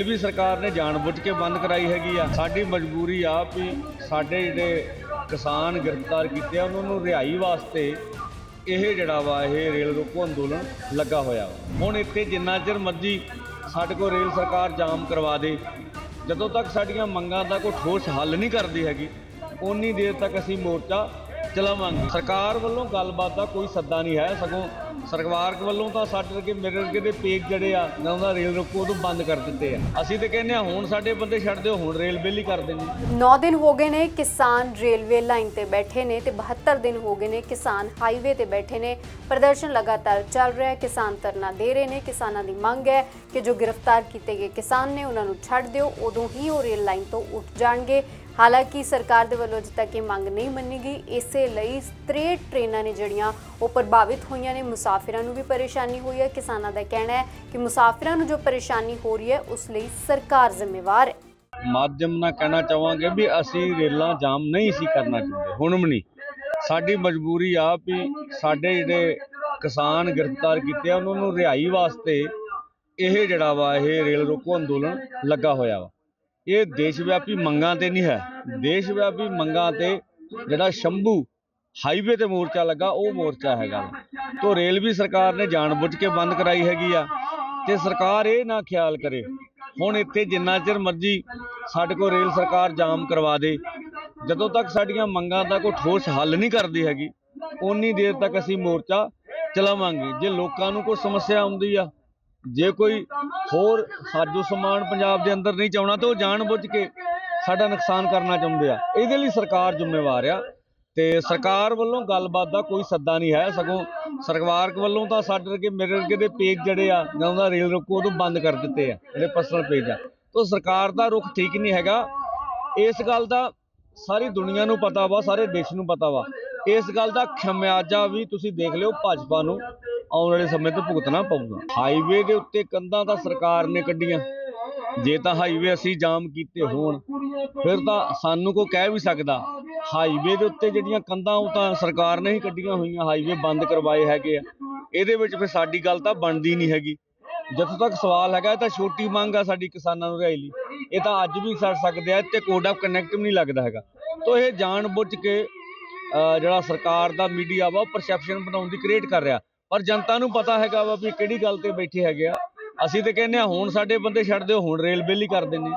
Rail ਵੀ ਸਰਕਾਰ ਨੇ ਜਾਣਬੁੱਝ ਕੇ ਬੰਦ ਕਰਾਈ ਹੈਗੀ ਆ। ਸਾਡੀ ਮਜਬੂਰੀ ਆ ਵੀ ਸਾਡੇ ਜਿਹੜੇ ਕਿਸਾਨ ਗ੍ਰਿਫਤਾਰ ਕੀਤੇ ਆ, ਉਹਨਾਂ ਨੂੰ ਰਿਹਾਈ ਵਾਸਤੇ ਇਹ ਜਿਹੜਾ ਵਾ, ਇਹ ਰੇਲ ਰੋਕੋ ਅੰਦੋਲਨ ਲੱਗਾ ਹੋਇਆ ਵਾ। ਹੁਣ ਇੱਥੇ ਜਿੰਨਾ ਚਿਰ ਮਰਜ਼ੀ ਸਾਡੇ ਕੋਲ ਰੇਲ ਸਰਕਾਰ ਜਾਮ ਕਰਵਾ ਦੇ, ਜਦੋਂ ਤੱਕ ਸਾਡੀਆਂ ਮੰਗਾਂ ਦਾ ਕੋਈ ਠੋਸ ਹੱਲ ਨਹੀਂ ਕਰਦੀ ਹੈਗੀ ਉਨੀ ਦੇਰ ਤੱਕ ਅਸੀਂ ਮੋਰਚਾ ਚਲਾਵਾਂਗੇ। ਸਰਕਾਰ ਵੱਲੋਂ ਗੱਲਬਾਤ ਦਾ ਕੋਈ ਸੱਦਾ ਨਹੀਂ ਹੈ, ਸਗੋਂ ਸਰਕਾਰ ਵੱਲੋਂ ਤਾਂ ਸਾਡੇ ਵਰਗੇ ਮੇਰੇ ਵਰਗੇ ਦੇ ਪੇਜ ਜਿਹੜੇ ਆ ਨਾ ਉਹਦਾ ਰੇਲ ਰੋਕੋ ਤੋਂ ਬੰਦ ਕਰ ਦਿੱਤੇ ਆ। ਅਸੀਂ ਤੇ ਕਹਿੰਦੇ ਆ, ਹੁਣ ਸਾਡੇ ਬੰਦੇ ਛੱਡ ਦਿਓ, ਹੁਣ ਰੇਲ ਬੇਲੀ ਕਰ ਦੇਣੀ 9 ਦਿਨ ਹੋ ਗਏ ਨੇ ਕਿਸਾਨ ਰੇਲਵੇ ਲਾਈਨ ਤੇ ਬੈਠੇ ਨੇ ਤੇ 72 ਦਿਨ ਹੋ ਗਏ ਨੇ ਕਿਸਾਨ ਹਾਈਵੇ ਤੇ ਬੈਠੇ ਨੇ। ਪ੍ਰਦਰਸ਼ਨ ਲਗਾਤਾਰ ਚੱਲ ਰਿਹਾ ਹੈ, ਕਿਸਾਨ ਧਰਨਾ ਦੇ ਰਹੇ ਨੇ। ਕਿਸਾਨਾਂ ਦੀ ਮੰਗ ਹੈ ਕਿ ਜੋ ਗ੍ਰਿਫਤਾਰ ਕੀਤੇ ਗਏ ਕਿਸਾਨ ਨੇ, ਉਹਨਾਂ ਨੂੰ ਛੱਡ ਦਿਓ, ਉਦੋਂ ਹੀ ਉਹ ਰੇਲ ਲਾਈਨ ਤੋਂ ਉੱਠ ਜਾਣਗੇ। ਹਾਲਾਂਕਿ ਸਰਕਾਰ ਦੇ ਵੱਲੋਂ ਅਜੇ ਤੱਕ ਇਹ ਮੰਗ ਨਹੀਂ ਮੰਨੀ ਗਈ। ਇਸੇ ਲਈ 63 ਟ੍ਰੇਨਾਂ ਨੇ ਜਿਹੜੀਆਂ, ਉਹ ਪ੍ਰਭਾਵਿਤ ਹੋਈਆਂ ਨੇ। ਮੁਸਾਫਿਰਾਂ ਨੂੰ ਵੀ ਪਰੇਸ਼ਾਨੀ ਹੋਈ ਹੈ। ਕਿਸਾਨਾਂ ਦਾ ਕਹਿਣਾ ਹੈ ਕਿ ਮੁਸਾਫਿਰਾਂ ਨੂੰ ਜੋ ਪਰੇਸ਼ਾਨੀ ਹੋ ਰਹੀ ਹੈ, ਉਸ ਲਈ ਸਰਕਾਰ ਜ਼ਿੰਮੇਵਾਰ ਹੈ। ਮਾਧਿਅਮ ਨਾਲ ਕਹਿਣਾ ਚਾਹਾਂਗੇ ਵੀ ਅਸੀਂ ਰੇਲਾਂ ਜਾਮ ਨਹੀਂ ਸੀ ਕਰਨਾ ਚਾਹੁੰਦੇ, ਹੁਣ ਵੀ ਨਹੀਂ। ਸਾਡੀ ਮਜਬੂਰੀ ਆ ਵੀ ਸਾਡੇ ਜਿਹੜੇ ਕਿਸਾਨ ਗ੍ਰਿਫਤਾਰ ਕੀਤੇ ਆ, ਉਹਨਾਂ ਨੂੰ ਰਿਹਾਈ ਵਾਸਤੇ ਇਹ ਜਿਹੜਾ ਵਾ, ਇਹ ਰੇਲ ਰੋਕੋ ਅੰਦੋਲਨ ਲੱਗਾ ਹੋਇਆ ਵਾ। ਇਹ ਦੇਸ਼ ਵਿਆਪੀ ਮੰਗਾਂ ਤੇ ਨਹੀਂ ਹੈ। ਦੇਸ਼ ਵਿਆਪੀ ਮੰਗਾਂ ਤੇ ਜਿਹੜਾ ਸ਼ੰਭੂ ਹਾਈਵੇ ਤੇ ਮੋਰਚਾ ਲੱਗਾ, ਉਹ ਮੋਰਚਾ ਹੈਗਾ ਵਾ। ਰੇਲ ਵੀ ਸਰਕਾਰ ਨੇ ਜਾਣਬੁੱਝ ਕੇ ਬੰਦ ਕਰਾਈ ਹੈਗੀ ਆ। ਤੇ ਸਰਕਾਰ ਇਹ ਨਾ ਖਿਆਲ ਕਰੇ, ਹੁਣ ਇੱਥੇ ਜਿੰਨਾ ਚਿਰ ਮਰਜ਼ੀ ਸਾਡੇ ਕੋਲ ਰੇਲ ਸਰਕਾਰ ਜਾਮ ਕਰਵਾ ਦੇ, ਜਦੋਂ ਤੱਕ ਸਾਡੀਆਂ ਮੰਗਾਂ ਦਾ ਕੋਈ ਠੋਸ ਹੱਲ ਨਹੀਂ ਕਰਦੀ ਹੈਗੀ ਉਨੀ ਦੇਰ ਤੱਕ ਅਸੀਂ ਮੋਰਚਾ ਚਲਾਵਾਂਗੇ। ਜੇ ਲੋਕਾਂ ਨੂੰ ਕੋਈ ਸਮੱਸਿਆ ਆਉਂਦੀ ਆ, ਜੇ ਕੋਈ ਹੋਰ ਸਾਜੋ ਸਮਾਨ ਪੰਜਾਬ ਦੇ ਅੰਦਰ ਨਹੀਂ ਚਾਉਣਾ, ਤਾਂ ਉਹ ਜਾਣਬੁੱਝ ਕੇ ਸਾਡਾ ਨੁਕਸਾਨ ਕਰਨਾ ਚਾਹੁੰਦੇ ਆ। ਇਹਦੇ ਲਈ ਸਰਕਾਰ ਜ਼ਿੰਮੇਵਾਰ ਆ। ਤੇ ਸਰਕਾਰ ਵੱਲੋਂ ਗੱਲਬਾਤ ਦਾ ਕੋਈ ਸੱਦਾ ਨਹੀਂ ਹੈ ਸਗੋਂ ਸਰਕਾਰ ਵੱਲੋਂ ਤਾਂ ਸਾਡੇ ਵਰਗੇ ਮੇਰੇ ਵਰਗੇ ਦੇ ਪੇਜ ਜਿਹੜੇ ਆ ਨਾ ਉਹਦਾ ਰੇਲ ਰੋਕੋ ਉਹ ਬੰਦ ਕਰ ਦਿੱਤੇ ਆ, ਜਿਹੜੇ ਪਰਸਨਲ ਪੇਜ ਆ। ਤੋਂ ਸਰਕਾਰ ਦਾ ਰੁਖ ਠੀਕ ਨਹੀਂ ਹੈਗਾ। ਇਸ ਗੱਲ ਦਾ ਸਾਰੀ ਦੁਨੀਆ ਨੂੰ ਪਤਾ ਵਾ, ਸਾਰੇ ਦੇਸ਼ ਨੂੰ ਪਤਾ ਵਾ। ਇਸ ਗੱਲ ਦਾ ਖਮਿਆਜਾ ਵੀ ਤੁਸੀਂ ਦੇਖ ਲਿਓ, ਭਾਜਪਾ ਨੂੰ ਆਉਣ ਵਾਲੇ ਸਮੇਂ ਤੇ ਭੁਗਤਣਾ ਪਊਗਾ। ਹਾਈਵੇ ਦੇ ਉੱਤੇ ਕੰਧਾਂ ਤਾਂ ਸਰਕਾਰ ਨੇ ਕੱਢੀਆਂ। ਜੇ ਤਾਂ ਹਾਈਵੇ ਅਸੀਂ ਜਾਮ ਕੀਤੇ ਹੋਣ, ਫਿਰ ਤਾਂ ਸਾਨੂੰ ਕੋਈ ਕਹਿ ਵੀ ਸਕਦਾ ਹਾਈਵੇ ਦੇ ਉੱਤੇ ਜਿਹੜੀਆਂ ਕੰਧਾਂ ਉਹ ਤਾਂ ਸਰਕਾਰ ਨੇ ਹੀ ਕੱਢੀਆਂ ਹੋਈਆਂ, ਹਾਈਵੇ ਬੰਦ ਕਰਵਾਏ ਹੈਗੇ ਆ। ਇਹਦੇ ਵਿੱਚ ਫਿਰ ਸਾਡੀ ਗੱਲ ਤਾਂ ਬਣਦੀ ਨਹੀਂ ਹੈਗੀ। ਜਿੱਥੋਂ ਤੱਕ ਸਵਾਲ ਹੈਗਾ, ਇਹ ਤਾਂ ਛੋਟੀ ਮੰਗ ਆ ਸਾਡੀ ਕਿਸਾਨਾਂ ਨੂੰ ਰਿਹਾਈ ਲਈ। ਇਹ ਤਾਂ ਅੱਜ ਵੀ ਛੱਡ ਸਕਦੇ ਆ ਤੇ ਕੋਡ ਆਫ ਕਨੈਕਟ ਵੀ ਨਹੀਂ ਲੱਗਦਾ ਹੈਗਾ। ਤੋਂ ਇਹ ਜਾਣ ਬੁੱਝ ਕੇ ਜਿਹੜਾ ਸਰਕਾਰ ਦਾ ਮੀਡੀਆ ਵਾ, ਉਹ ਪਰਸੈਪਸ਼ਨ ਬਣਾਉਣ ਦੀ ਕ੍ਰੀਏਟ ਕਰ ਰਿਹਾ। ਪਰ ਜਨਤਾ ਨੂੰ ਪਤਾ ਹੈਗਾ ਵਾ ਵੀ ਕਿਹੜੀ ਗੱਲ ਤੇ ਬੈਠੇ ਹੈਗੇ ਆ। ਅਸੀਂ ਤੇ ਕਹਿੰਦੇ ਆ, ਹੁਣ ਸਾਡੇ ਬੰਦੇ ਛੱਡ ਦਿਓ, ਹੁਣ ਰੇਲ ਬੇਲੀ ਕਰ ਦਿੰਦੇ